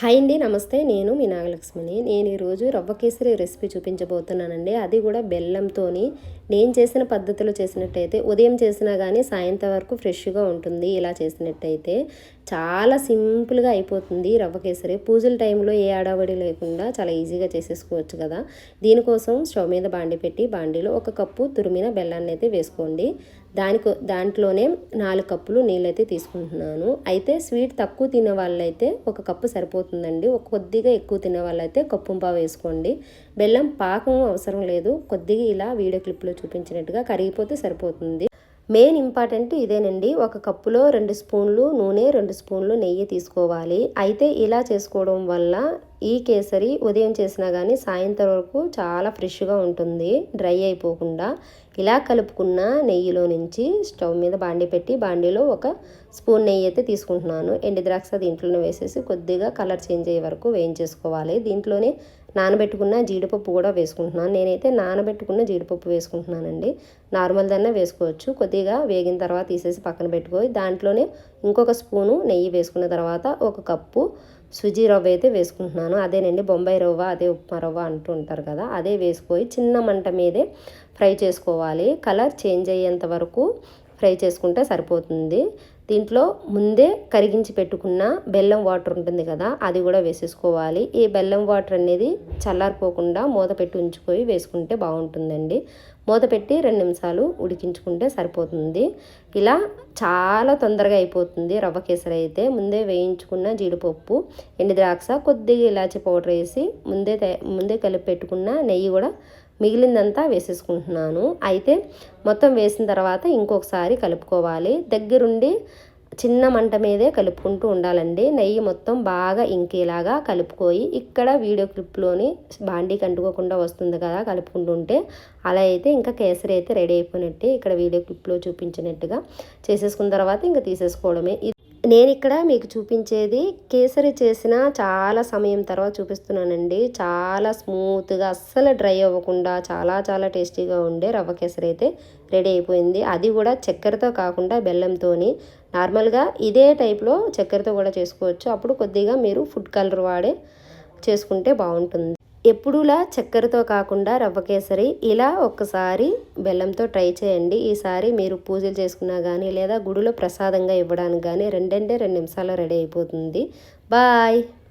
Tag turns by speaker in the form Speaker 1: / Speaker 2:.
Speaker 1: Hi అండి నమస్తే. నేను మీ నాగలక్ష్మిని. నేను ఈరోజు రవ్వ కేసరి రెసిపీ చూపించబోతున్నానండి. అది కూడా బెల్లంతోని. నేను చేసిన పద్ధతిలో చేసినట్టయితే ఉదయం చేసినా కానీ సాయంత్రం వరకు ఫ్రెష్గా ఉంటుంది ఇలా చేసినట్టయితే. చాలా సింపుల్గా అయిపోతుంది రవ్వ కేసరి. పూజల టైంలో ఏ ఆడావడి లేకుండా చాలా ఈజీగా చేసేసుకోవచ్చు కదా. దీనికోసం స్టవ్ మీద బాండి పెట్టి బాండీలో ఒక కప్పు తురిమిన బెల్లాన్ని అయితే వేసుకోండి. దానికో దాంట్లోనే నాలుగు కప్పులు నీళ్ళైతే తీసుకుంటున్నాను. అయితే స్వీట్ తక్కువ తినే వాళ్ళైతే ఒక కప్పు సరిపోతుంది. సరిపోతుందండి ఒక కొద్దిగా ఎక్కువ తినే వాళ్ళైతే కప్పుంపావు వేసుకోండి. బెల్లం పాకం అవసరం లేదు. కొద్దిగా ఇలా వీడియో క్లిప్లో చూపించినట్టుగా కరిగిపోతే సరిపోతుంది. మెయిన్ ఇంపార్టెంట్ ఇదేనండి. ఒక కప్పులో రెండు స్పూన్లు నూనె రెండు స్పూన్లు నెయ్యి తీసుకోవాలి. అయితే ఇలా చేసుకోవడం వల్ల ఈ కేసరి ఉదయం చేసినా కానీ సాయంత్రం వరకు చాలా ఫ్రెష్గా ఉంటుంది. డ్రై అయిపోకుండా. ఇలా కలుపుకున్న నెయ్యిలో నుంచి స్టవ్ మీద బాండి పెట్టి బాండీలో ఒక స్పూన్ నెయ్యి అయితే తీసుకుంటున్నాను. ఎండి ద్రాక్ష దీంట్లోనే వేసేసి కొద్దిగా కలర్ చేంజ్ అయ్యే వరకు వేయించేసుకోవాలి. దీంట్లోనే నానబెట్టుకున్న జీడిపప్పు కూడా వేసుకుంటున్నాను. నేనైతే నానబెట్టుకున్న జీడిపప్పు వేసుకుంటున్నానండి. నార్మల్ దాన్నే వేసుకోవచ్చు. కొద్దిగా వేగిన తర్వాత తీసేసి పక్కన పెట్టుకొని దాంట్లోనే ఇంకొక స్పూను నెయ్యి వేసుకున్న తర్వాత ఒక కప్పు సుజీ రవ్వ అయితే వేసుకుంటున్నాను. అదేనండి బొంబాయి రవ్వ అదే ఉప్మా రవ్వ అంటూ ఉంటారు కదా అదే వేసుకొని చిన్న మంట మీదే ఫ్రై చేసుకోవాలి. కలర్ చేంజ్ అయ్యేంత వరకు ఫ్రై చేసుకుంటే సరిపోతుంది. దీంట్లో ముందే కరిగించి పెట్టుకున్న బెల్లం వాటర్ ఉంటుంది కదా అది కూడా వేసేసుకోవాలి. ఈ బెల్లం వాటర్ అనేది చల్లారిపోకుండా మూత పెట్టి ఉంచుకొని వేసుకుంటే బాగుంటుందండి. మూత పెట్టి రెండు నిమిషాలు ఉడికించుకుంటే సరిపోతుంది. ఇలా చాలా తొందరగా అయిపోతుంది రవ్వ కేసరి అయితే. ముందే వేయించుకున్న జీడిపప్పు ఎండి ద్రాక్ష కొద్దిగా ఇలాచి పౌడర్ వేసి ముందే ముందే కలిపి పెట్టుకున్న నెయ్యి కూడా మిగిలిందంతా వేసేసుకుంటున్నాను. అయితే మొత్తం వేసిన తర్వాత ఇంకొకసారి కలుపుకోవాలి. దగ్గరుండి చిన్న మంట మీదే కలుపుకుంటూ ఉండాలండి. నెయ్యి మొత్తం బాగా ఇంకేలాగా కలుపుకోయి ఇక్కడ వీడియో క్లిప్లోని బాండీకి అంటుకోకుండా వస్తుంది కదా కలుపుకుంటూ ఉంటే అలా అయితే ఇంకా కేసరి అయితే రెడీ అయిపోయినట్టే ఇక్కడ వీడియో క్లిప్లో చూపించినట్టుగా. చేసేసుకున్న తర్వాత ఇంకా తీసేసుకోవడమే. నేను ఇక్కడ మీకు చూపించేది కేసరి చేసిన చాలా సమయం తర్వాత చూపిస్తున్నానండి. చాలా స్మూత్గా అస్సలు డ్రై అవ్వకుండా చాలా చాలా టేస్టీగా ఉండే రవ్వ కేసరి అయితే రెడీ అయిపోయింది. అది కూడా చక్కెరతో కాకుండా బెల్లంతో నార్మల్గా ఇదే టైప్లో చక్కెరతో కూడా చేసుకోవచ్చు. అప్పుడు కొద్దిగా మీరు ఫుడ్ కలర్ వాడే చేసుకుంటే బాగుంటుంది. ఎప్పుడులా చక్కెరతో కాకుండా రవ్వ కేసరి ఇలా ఒక్కసారి బెల్లంతో ట్రై చేయండి. ఈసారి మీరు పూజలు చేసుకున్నా కానీ లేదా గుడిలో ప్రసాదంగా ఇవ్వడానికి కానీ రెండంటే రెండు నిమిషాల్లో రెడీ అయిపోతుంది. బాయ్!